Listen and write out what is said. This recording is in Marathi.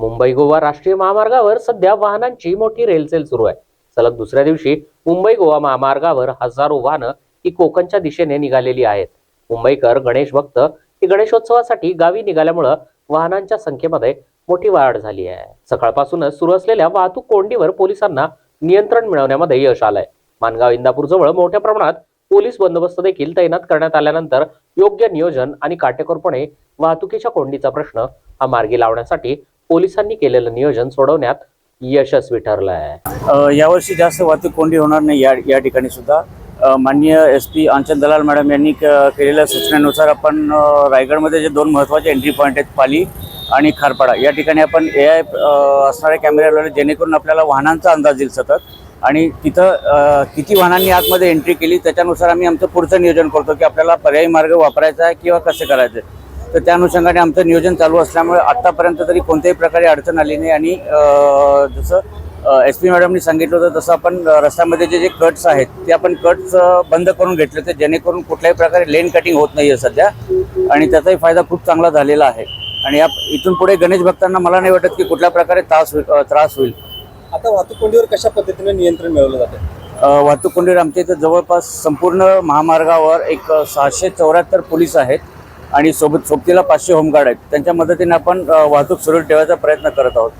मुंबई गोवा राष्ट्रीय महामार्गावर सध्या वाहनांची मोठी रेलचेल सुरू आहे. सलग दुसऱ्या दिवशी मुंबई गोवा महामार्गावर हजारो वाहनं ही कोकणच्या दिशेने निघालेली आहेत. मुंबईकर गणेश भक्त ही गणेशोत्सवासाठी गावी निघाल्यामुळं वाहनांच्या संख्येमध्ये मोठी वाढ झाली आहे. सकाळपासूनच सुरू असलेल्या वाहतूक कोंडीवर पोलिसांना नियंत्रण मिळवण्यामध्ये यश आलंय. मानगाव इंदापूर जवळ मोठ्या प्रमाणात पोलीस बंदोबस्त देखील तैनात करण्यात आल्यानंतर योग्य नियोजन आणि काटेकोरपणे वाहतुकीच्या कोंडीचा प्रश्न हा मार्गी लावण्यासाठी पोलिसांनी केलेलं नियोजन सोडवण्यात यशस्वी ठरलं आहे. यावर्षी जास्त वाहतूक कोंडी होणार नाही या या ठिकाणी सुद्धा. माननीय एस पी आंचल दलाल मॅडम यांनी केलेल्या सूचनेनुसार आपण रायगडमध्ये जे दोन महत्त्वाचे एंट्री पॉईंट आहेत पाली आणि खारपाडा. या ठिकाणी आपण ए आय असणारे कॅमेरे लावले जेणेकरून आपल्याला वाहनांचा अंदाज येईल सतत. आणि तिथं किती वाहनांनी आतमध्ये एंट्री केली त्याच्यानुसार आम्ही आमचं पुढचं नियोजन करतो की आपल्याला पर्यायी मार्ग वापरायचा आहे किंवा कसे आहे तर त्या अनुषंगाने आमचं नियोजन चालू असल्यामुळे आत्तापर्यंत तरी कोणत्याही प्रकारे अडचण आली नाही. आणि जसं एस पी मॅडमनी सांगितलं होतं तसं आपण रस्त्यामध्ये जे जे कट्स आहेत ते आपण कट्स बंद करून घेतले ते जेणेकरून कुठल्याही प्रकारे लेन कटिंग होत नाही आहे सध्या. आणि त्याचाही फायदा खूप चांगला झालेला आहे. आणि या इथून पुढे गणेश भक्तांना मला नाही वाटत की कुठल्या प्रकारे त्रास होईल अ, त्रास होईल. आता वाहतूक कोंडीवर कशा पद्धतीने नियंत्रण मिळवलं जातं? वाहतूक कोंडीवर आमच्या इथं जवळपास संपूर्ण महामार्गावर एक सहाशे चौऱ्याहत्तर पोलीस आहेत. आणि सोबत सोबतीला पाचशे होमगार्ड आहेत. त्यांच्या मदतीने आपण वाहतूक सुरळीत ठेवायचा प्रयत्न करत आहोत.